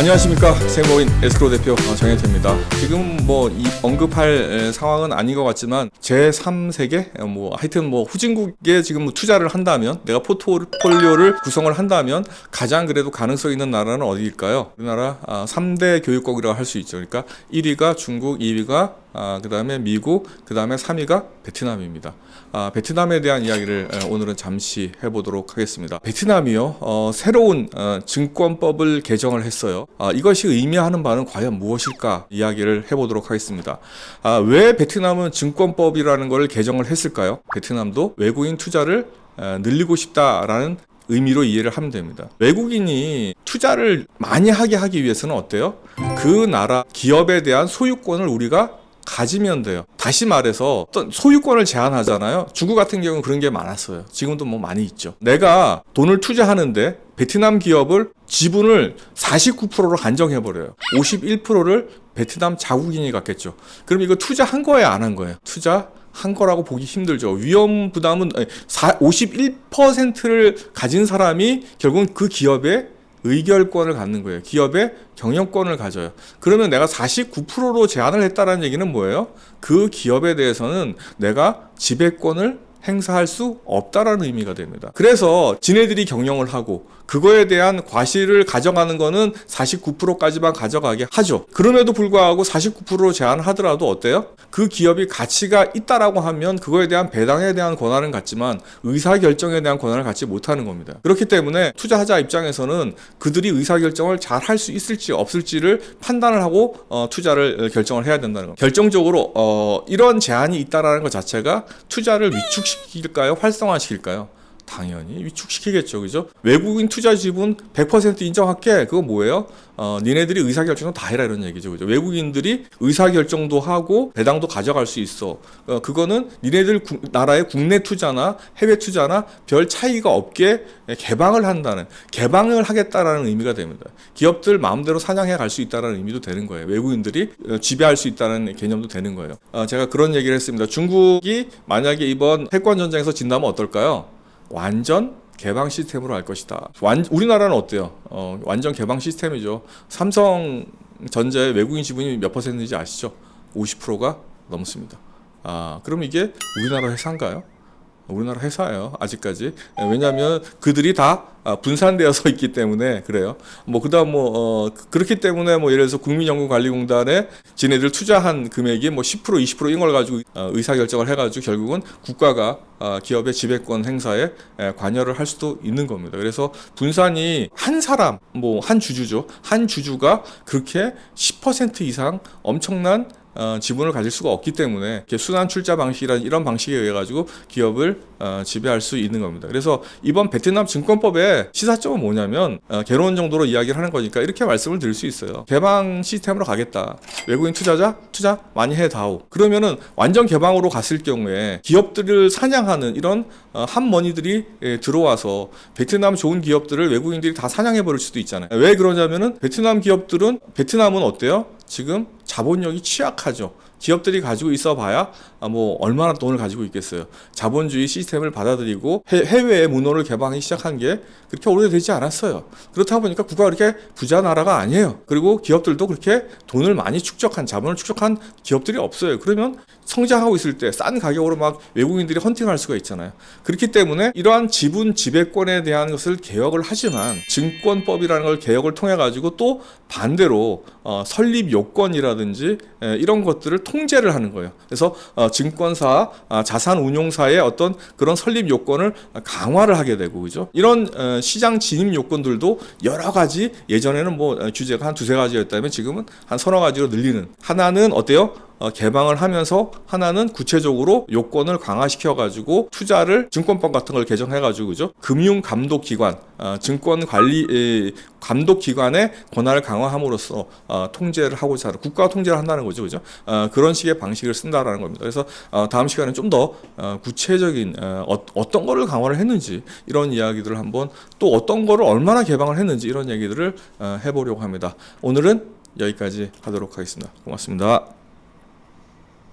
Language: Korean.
안녕하십니까 세모인 에스크로 대표 어, 정혜태입니다. 지금 뭐이 언급할 에, 상황은 아닌 것 같지만 제 3세계 어, 뭐 하여튼 뭐 후진국에 지금 뭐 투자를 한다면 내가 포트폴리오를 구성을 한다면 가장 그래도 가능성 있는 나라는 어디일까요? 우리나라 아, 3대 교육국이라고 할 수 있죠. 그러니까 1위가 중국, 2위가 아, 그 다음에 미국, 그 다음에 3위가 베트남입니다. 아, 베트남에 대한 이야기를 에, 오늘은 잠시 해보도록 하겠습니다. 베트남이요, 어, 새로운 어, 증권법을 개정을 했어요. 아, 이것이 의미하는 바는 과연 무엇일까 이야기를 해보도록 하겠습니다. 아, 왜 베트남은 증권법이라는 것을 개정을 했을까요? 베트남도 외국인 투자를 에, 늘리고 싶다라는 의미로 이해를 하면 됩니다. 외국인이 투자를 많이 하게 하기 위해서는 어때요? 그 나라 기업에 대한 소유권을 우리가 가지면 돼요. 다시 말해서 어떤 소유권을 제한하잖아요. 중국 같은 경우는 그런 게 많았어요. 지금도 뭐 많이 있죠. 내가 돈을 투자하는데 베트남 기업을 지분을 49%로 한정해버려요. 51%를 베트남 자국인이 갖겠죠. 그럼 이거 투자한 거예요, 안 한 거예요? 투자 한 거라고 보기 힘들죠. 위험 부담은 51%를 가진 사람이 결국은 그 기업의 의결권을 갖는 거예요. 기업의 경영권을 가져요. 그러면 내가 49%로 제한을 했다는 얘기는 뭐예요? 그 기업에 대해서는 내가 지배권을 행사할 수 없다라는 의미가 됩니다. 그래서 지네들이 경영을 하고 그거에 대한 과실을 가져가는 거는 49%까지만 가져가게 하죠. 그럼에도 불구하고 49%로 제한을 하더라도 어때요? 그 기업이 가치가 있다라고 하면 그거에 대한 배당에 대한 권한은 갖지만 의사 결정에 대한 권한을 갖지 못하는 겁니다. 그렇기 때문에 투자하자 입장에서는 그들이 의사 결정을 잘 할 수 있을지 없을지를 판단을 하고 어, 투자를 결정을 해야 된다는 겁니다. 결정적으로 어, 이런 제한이 있다라는 것 자체가 투자를 위축시킬까요? 활성화시킬까요? 당연히 위축시키겠죠, 그죠? 외국인 투자 지분 100% 인정할게. 그거 뭐예요? 어, 니네들이 의사결정도 다 해라 이런 얘기죠, 그죠? 외국인들이 의사결정도 하고 배당도 가져갈 수 있어. 어, 그거는 니네들 구, 나라의 국내 투자나 해외 투자나 별 차이가 없게 개방을 한다는, 개방을 하겠다라는 의미가 됩니다. 기업들 마음대로 사냥해 갈 수 있다는 의미도 되는 거예요. 외국인들이 어, 지배할 수 있다는 개념도 되는 거예요. 어, 제가 그런 얘기를 했습니다. 중국이 만약에 이번 패권 전쟁에서 진다면 어떨까요? 완전 개방 시스템으로 할 것이다. 완, 우리나라는 어때요? 어, 완전 개방 시스템이죠. 삼성 전자의 외국인 지분이 몇 퍼센트인지 아시죠? 50%가 넘습니다. 아, 그럼 이게 우리나라 회사인가요? 우리나라 회사예요. 아직까지. 왜냐하면 그들이 다 아, 분산되어서 있기 때문에 그래요. 뭐 그다음 뭐 어, 그렇기 때문에 뭐 예를 들어서 국민연금관리공단에 지네들 투자한 금액이 뭐 10% 20% 이런 걸 가지고 어, 의사 결정을 해가지고 결국은 국가가 어, 기업의 지배권 행사에 에, 관여를 할 수도 있는 겁니다. 그래서 분산이 한 사람 뭐 한 주주죠. 한 주주가 그렇게 10% 이상 엄청난 어, 지분을 가질 수가 없기 때문에 순환 출자 방식이라는 이런 방식에 의해 가지고 기업을 어, 지배할 수 있는 겁니다. 그래서 이번 베트남 증권법의 시사점은 뭐냐면 어, 개론 정도로 이야기를 하는 거니까 이렇게 말씀을 드릴 수 있어요. 개방 시스템으로 가겠다. 외국인 투자자 투자 많이 해다오. 그러면은 완전 개방으로 갔을 경우에 기업들을 사냥하는 이런 어, 한머니들이 예, 들어와서 베트남 좋은 기업들을 외국인들이 다 사냥해 버릴 수도 있잖아요. 왜 그러냐면은 베트남 기업들은 베트남은 어때요? 지금 자본력이 취약하죠. 기업들이 가지고 있어 봐야 아, 뭐 얼마나 돈을 가지고 있겠어요. 자본주의 시스템을 받아들이고 해외에 문호를 개방하기 시작한 게 그렇게 오래되지 않았어요. 그렇다 보니까 국가가 그렇게 부자 나라가 아니에요. 그리고 기업들도 그렇게 돈을 많이 축적한 자본을 축적한 기업들이 없어요. 그러면 성장하고 있을 때 싼 가격으로 막 외국인들이 헌팅할 수가 있잖아요. 그렇기 때문에 이러한 지분 지배권에 대한 것을 개혁을 하지만 증권법이라는 걸 개혁을 통해 가지고 또 반대로 어, 설립 요건이라든지 에, 이런 것들을 통제를 하는 거예요. 그래서 어, 증권사, 아, 자산 운용사의 어떤 그런 설립 요건을 강화를 하게 되고 그죠? 이런 어, 시장 진입 요건들도 여러 가지 예전에는 뭐 어, 주제가 한 두세 가지였다면 지금은 한 서너 가지로 늘리는 하나는 어때요? 어, 개방을 하면서 하나는 구체적으로 요건을 강화시켜 가지고 투자를 증권법 같은 걸 개정해 가지고 그죠? 금융 감독 기관 어, 증권 관리 에, 감독 기관의 권한을 강화함으로써 어, 통제를 하고자 하는 국가 통제를 한다는 거죠 그죠? 어, 그런 식의 방식을 쓴다라는 겁니다. 그래서 어, 다음 시간에 좀더 어, 구체적인 어떤 거를 강화를 했는지 이런 이야기들을 한번 또 어떤 거를 얼마나 개방을 했는지 이런 얘기들을 어, 해보려고 합니다. 오늘은 여기까지 하도록 하겠습니다. 고맙습니다.